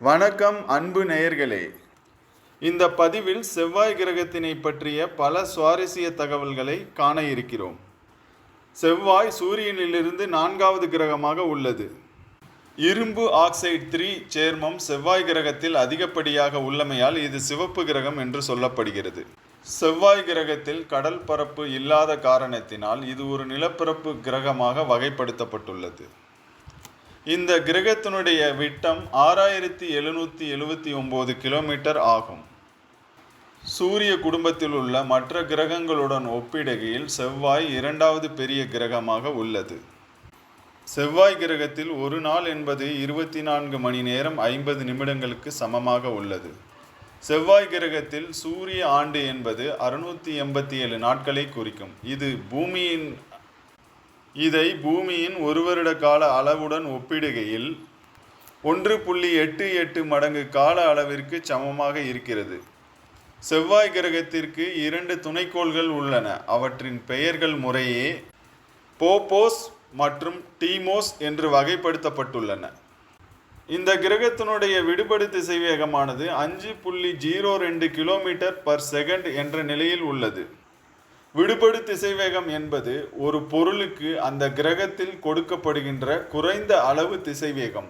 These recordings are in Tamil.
வணக்கம் அன்பு நேயர்களே. இந்த பதிவில் செவ்வாய் கிரகத்தினை பற்றிய பல சுவாரஸ்ய தகவல்களை காண இருக்கிறோம். செவ்வாய் சூரியனிலிருந்து நான்காவது கிரகமாக உள்ளது. இரும்பு ஆக்சைடு த்ரீ சேர்மம் செவ்வாய் கிரகத்தில் அதிகப்படியாக உள்ளமையால் இது சிவப்பு கிரகம் என்று சொல்லப்படுகிறது. செவ்வாய் கிரகத்தில் கடல் பரப்பு இல்லாத காரணத்தினால் இது ஒரு நிலப்பரப்பு கிரகமாக வகைப்படுத்தப்பட்டுள்ளது. இந்த கிரகத்தினுடைய விட்டம் ஆறாயிரத்தி எழுநூற்றி எழுவத்தி ஒம்பது கிலோமீட்டர் ஆகும். சூரிய குடும்பத்தில் உள்ள மற்ற கிரகங்களுடன் ஒப்பிடுகையில் செவ்வாய் இரண்டாவது பெரிய கிரகமாக உள்ளது. செவ்வாய் கிரகத்தில் ஒரு நாள் என்பது இருபத்தி நான்கு மணி நேரம் ஐம்பது நிமிடங்களுக்கு சமமாக உள்ளது. செவ்வாய் கிரகத்தில் சூரிய ஆண்டு என்பது அறுநூற்றி எண்பத்தி ஏழு நாட்களை குறிக்கும். இது பூமியின் இதை பூமியின் ஒரு வருட கால அளவுடன் ஒப்பிடுகையில் ஒன்று புள்ளி எட்டு எட்டு மடங்கு கால அளவிற்கு சமமாக இருக்கிறது. செவ்வாய் கிரகத்திற்கு இரண்டு துணைக்கோள்கள் உள்ளன. அவற்றின் பெயர்கள் முறையே போபோஸ் மற்றும் டீமோஸ் என்று வகைப்படுத்தப்பட்டுள்ளன. இந்த கிரகத்தினுடைய விடுபடு திசைவேகமானது அஞ்சு புள்ளி ஜீரோ ரெண்டு கிலோமீட்டர் பர் செகண்ட் என்ற நிலையில் உள்ளது. விடுபடு திசைவேகம் என்பது ஒரு பொருளுக்கு அந்த கிரகத்தில் கொடுக்கப்படுகின்ற குறைந்த அளவு திசைவேகம்.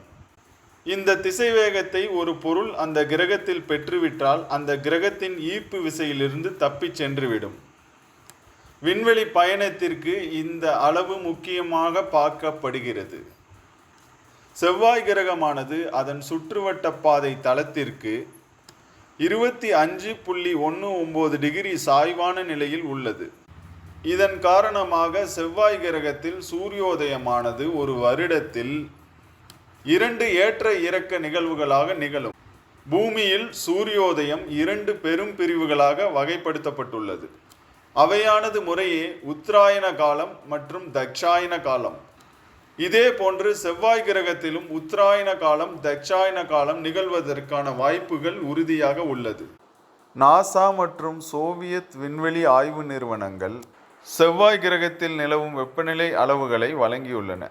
இந்த திசைவேகத்தை ஒரு பொருள் அந்த கிரகத்தில் பெற்றுவிட்டால் அந்த கிரகத்தின் ஈர்ப்பு விசையிலிருந்து தப்பிச் சென்றுவிடும். விண்வெளி பயணத்திற்கு இந்த அளவு முக்கியமாக பார்க்கப்படுகிறது. செவ்வாய் கிரகமானது அதன் சுற்றுவட்ட பாதை தளத்திற்கு இருபத்தி அஞ்சு புள்ளி ஒன்று ஒம்பது டிகிரி சாய்வான நிலையில் உள்ளது. இதன் காரணமாக செவ்வாய் கிரகத்தில் சூரியோதயமானது ஒரு வருடத்தில் இரண்டு ஏற்ற இறக்க நிகழ்வுகளாக நிகழும். பூமியில் சூரியோதயம் இரண்டு பெரும் பிரிவுகளாக வகைப்படுத்தப்பட்டுள்ளது. அவையானது முறையே உத்தராயண காலம் மற்றும் தட்சாயன காலம். இதே போன்று செவ்வாய் கிரகத்திலும் உத்தராயண காலம் தட்சாயன காலம் நிகழ்வதற்கான வாய்ப்புகள் உறுதியாக உள்ளது. நாசா மற்றும் சோவியத் விண்வெளி ஆய்வு நிறுவனங்கள் செவ்வாய் கிரகத்தில் நிலவும் வெப்பநிலை அளவுகளை வழங்கியுள்ளன.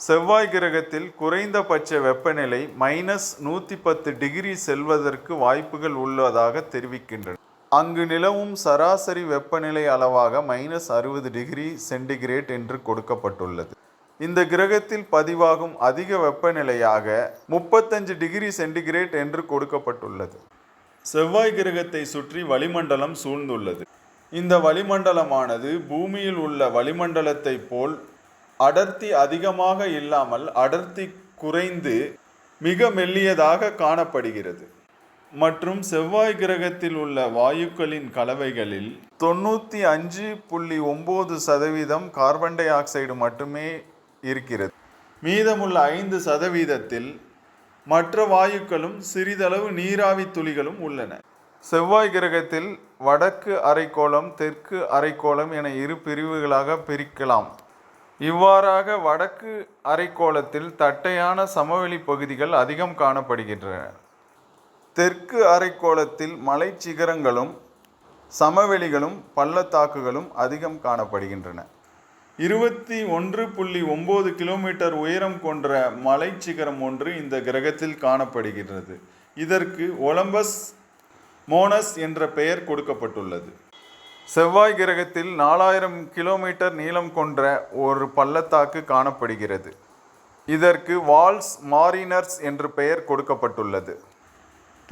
செவ்வாய் கிரகத்தில் குறைந்தபட்ச வெப்பநிலை மைனஸ் நூற்றி பத்து டிகிரி செல்வதற்கு வாய்ப்புகள் உள்ளதாக தெரிவிக்கின்றன. அங்கு நிலவும் சராசரி வெப்பநிலை அளவாக மைனஸ் அறுபது டிகிரி சென்டிகிரேட் என்று கொடுக்கப்பட்டுள்ளது. இந்த கிரகத்தில் பதிவாகும் அதிக வெப்பநிலையாக முப்பத்தஞ்சு டிகிரி சென்டிகிரேட் என்று கொடுக்கப்பட்டுள்ளது. செவ்வாய் கிரகத்தை சுற்றி வளிமண்டலம் சூழ்ந்துள்ளது. இந்த வளிமண்டலமானது பூமியில் உள்ள வளிமண்டலத்தை போல் அடர்த்தி அதிகமாக இல்லாமல் அடர்த்தி குறைந்து மிக மெல்லியதாக காணப்படுகிறது. மற்றும் செவ்வாய் கிரகத்தில் உள்ள வாயுக்களின் கலவைகளில் தொண்ணூற்றி அஞ்சு புள்ளி ஒம்பது சதவீதம் கார்பன் டை ஆக்சைடு மட்டுமே இருக்கிறது. மீதமுள்ள ஐந்து சதவீதத்தில் மற்ற வாயுக்களும் சிறிதளவு நீராவி துளிகளும் உள்ளன. செவ்வாய் கிரகத்தில் வடக்கு அரைக்கோளம் தெற்கு அரைக்கோளம் என இரு பிரிவுகளாக பிரிக்கலாம். இவ்வாறாக வடக்கு அரைக்கோளத்தில் தட்டையான சமவெளி பகுதிகள் அதிகம் காணப்படுகின்றன. தெற்கு அரைக்கோளத்தில் மலைச்சிகரங்களும் சமவெளிகளும் பள்ளத்தாக்குகளும் அதிகம் காணப்படுகின்றன. இருபத்தி ஒன்று புள்ளி ஒம்பது கிலோமீட்டர் உயரம் கொண்ட மலைச்சிகரம் ஒன்று இந்த கிரகத்தில் காணப்படுகிறது இதற்கு ஒலம்பஸ் மோனஸ் என்ற பெயர் கொடுக்கப்பட்டுள்ளது. செவ்வாய் கிரகத்தில் நாலாயிரம் கிலோமீட்டர் நீளம் கொண்ட ஒரு பள்ளத்தாக்கு காணப்படுகிறது. இதற்கு வால்ஸ் மாரினர்ஸ் என்று பெயர் கொடுக்கப்பட்டுள்ளது.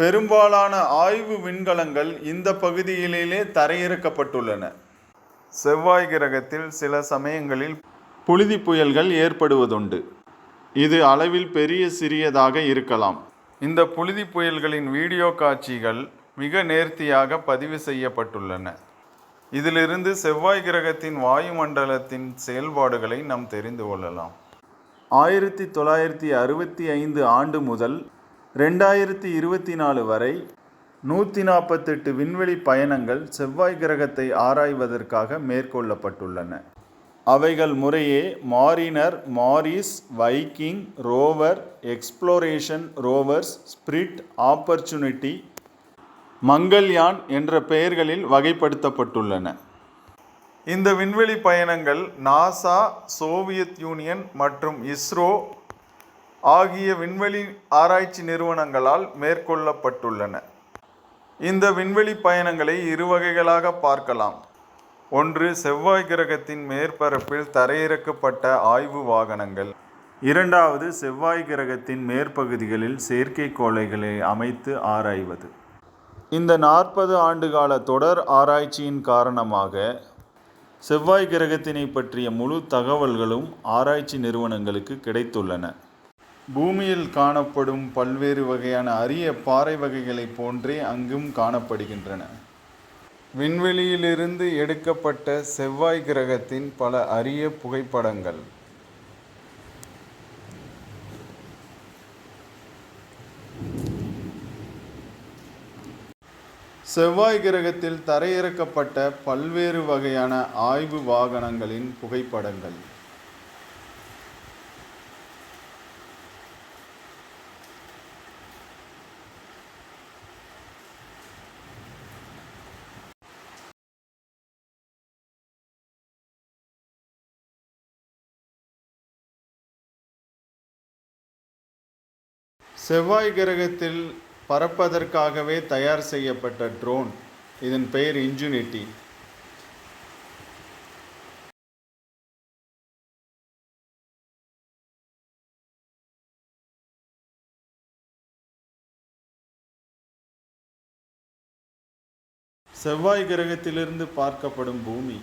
பெரும்பாலான ஆய்வு விண்கலங்கள் இந்த பகுதியிலேயே தரையிறக்கப்பட்டுள்ளன. செவ்வாய் கிரகத்தில் சில சமயங்களில் புழுதி புயல்கள் ஏற்படுவதுண்டு. இது அளவில் பெரிய சிறியதாக இருக்கலாம். இந்த புழுதி புயல்களின் வீடியோ காட்சிகள் மிக நேர்த்தியாக பதிவு செய்யப்பட்டுள்ளன. இதிலிருந்து செவ்வாய் கிரகத்தின் வாயுமண்டலத்தின் செயல்பாடுகளை நாம் தெரிந்து கொள்ளலாம். ஆயிரத்தி தொள்ளாயிரத்தி அறுபத்தி ஐந்து ஆண்டு முதல் ரெண்டாயிரத்தி இருபத்தி நாலு வரை நூற்றி நாற்பத்தெட்டு விண்வெளி பயணங்கள் செவ்வாய் கிரகத்தை ஆராய்வதற்காக மேற்கொள்ளப்பட்டுள்ளன. அவைகள் முறையே Mariner Mars Viking rover exploration rovers spirit opportunity Mangalyaan என்ற பெயர்களில் வகைப்படுத்தப்பட்டுள்ளன. இந்த விண்வெளி பயணங்கள் நாசா சோவியத் யூனியன் மற்றும் இஸ்ரோ ஆகிய விண்வெளி ஆராய்ச்சி நிறுவனங்களால் மேற்கொள்ளப்பட்டுள்ளன. இந்த விண்வெளி பயணங்களை இரு வகைகளாக பார்க்கலாம். ஒன்று செவ்வாய் கிரகத்தின் மேற்பரப்பில் தரையிறக்கப்பட்ட ஆய்வு வாகனங்கள். இரண்டாவது செவ்வாய் கிரகத்தின் மேற்பகுதிகளில் செயற்கைக்கோளைகளை அமைத்து ஆராய்வது. இந்த நாற்பது ஆண்டுகால தொடர் ஆராய்ச்சியின் காரணமாக செவ்வாய் கிரகத்தினை பற்றிய முழு தகவல்களும் ஆராய்ச்சி நிறுவனங்களுக்கு கிடைத்துள்ளன. பூமியில் காணப்படும் பல்வேறு வகையான அரிய பாறை வகைகளைப் போன்றே அங்கும் காணப்படுகின்றன. விண்வெளியிலிருந்து எடுக்கப்பட்ட செவ்வாய் கிரகத்தின் பல அரிய புகைப்படங்கள். செவ்வாய் கிரகத்தில் தரையிறக்கப்பட்ட பல்வேறு வகையான ஆய்வு வாகனங்களின் புகைப்படங்கள். செவ்வாய் கிரகத்தில் பறப்பதற்காகவே தயார் செய்யப்பட்ட ட்ரோன் இதன் பெயர் இன்ஜுனிட்டி செவ்வாய் கிரகத்திலிருந்து பார்க்கப்படும் பூமி.